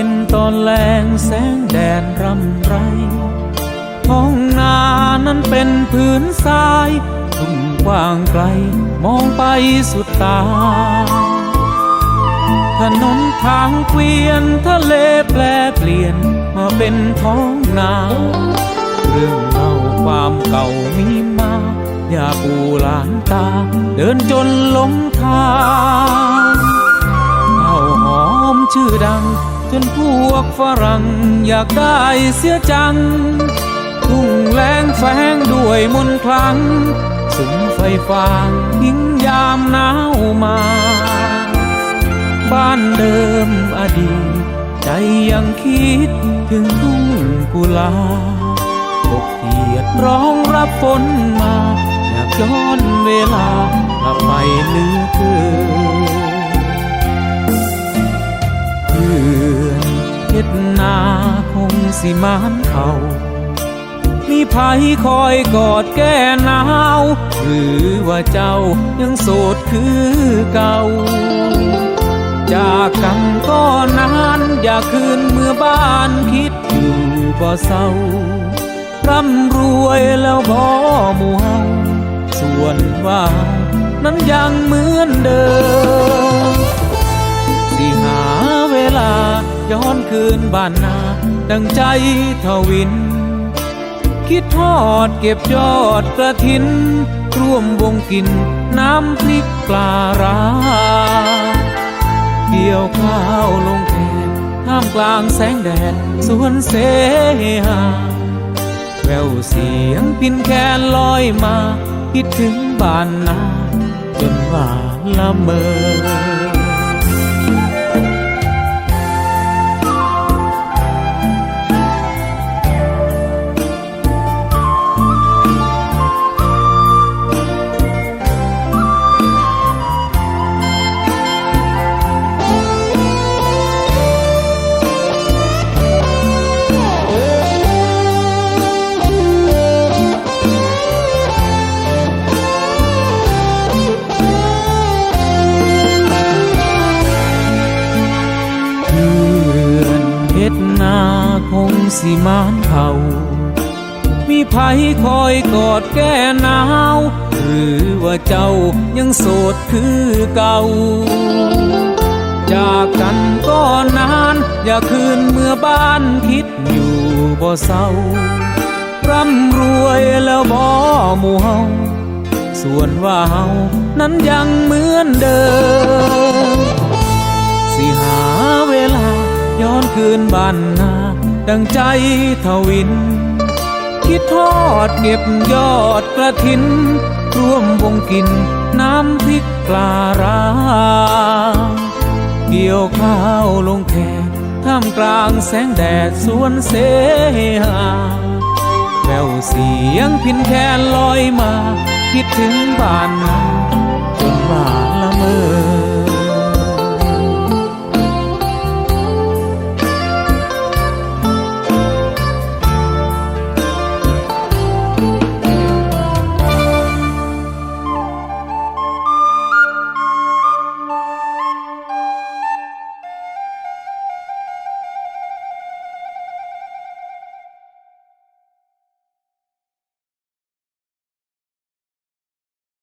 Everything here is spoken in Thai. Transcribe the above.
เป็นตอนแรงแสงแดดรำไรท้องนานั้นเป็นพื้นทรายทุ่งกว้างไกลมองไปสุดตา ถนนทางเกวียนทะเลแปลเปลี่ยนมาเป็นท้องนา เรื่องเล่าความเก่ามีมาอย่าปูหลานตา เดินจนหลงทางข้าวหอมชื่อดัง จนพวกฝรั่งอยากได้เสียจัง ทุ่งแรงแฝงด้วยมนคลังสุมไฟฟางทิ้งยามหนาวมา บ้านเดิมอดีต ใจยังคิดถึงทุ่งกุลาบกเกียดร้องรับฝนมา อยากย้อนเวลากลับไปเหลือเกิน สิมานเขามีภัยคอยกอดแก้หนาว หรือว่าเจ้ายังโสดคือเก่า จากกันก็นานอยากคืนเมื่อบ้านคิดอยู่บ่เศร้าร่ำรวยแล้วบ่หมู่เฮาส่วนว่า นั้นยังเหมือนเดิม ย้อนคืนบ้านนา ดังใจทวิน คิดทอดเก็บยอดกระถิน ร่วมวงกินน้ำพริกปลาร้า เกี่ยวข้าวลงแขกท่ามกลางแสงแดดสวนเสหาแววเสียงพินแคนลอยมา คิดถึงบ้านนาจนว่าละเมอ นาคงสิมานเผา มีภัยคอยกอดแก้หนาว หรือว่าเจ้ายังโสดคือเก่า จากกันก็นาน อย่าคืนเมื่อบ้านคิดอยู่บ่เศร้า ร่ำรวยแล้วบ่หมู่เฮาส่วนว่าเฮานั้นยังเหมือนเดิม ย้อนคืนบ้านนา ดังใจทวิน คิดทอดเก็บยอดกระถิน ร่วมวงกินน้ำพริกปลาร้าเกี่ยวข้าวลงแขกท่ามกลางแสงแดดสวนเสหาแววเสียงพินแคนลอยมา คิดถึงบ้านนาจนมาละเมอ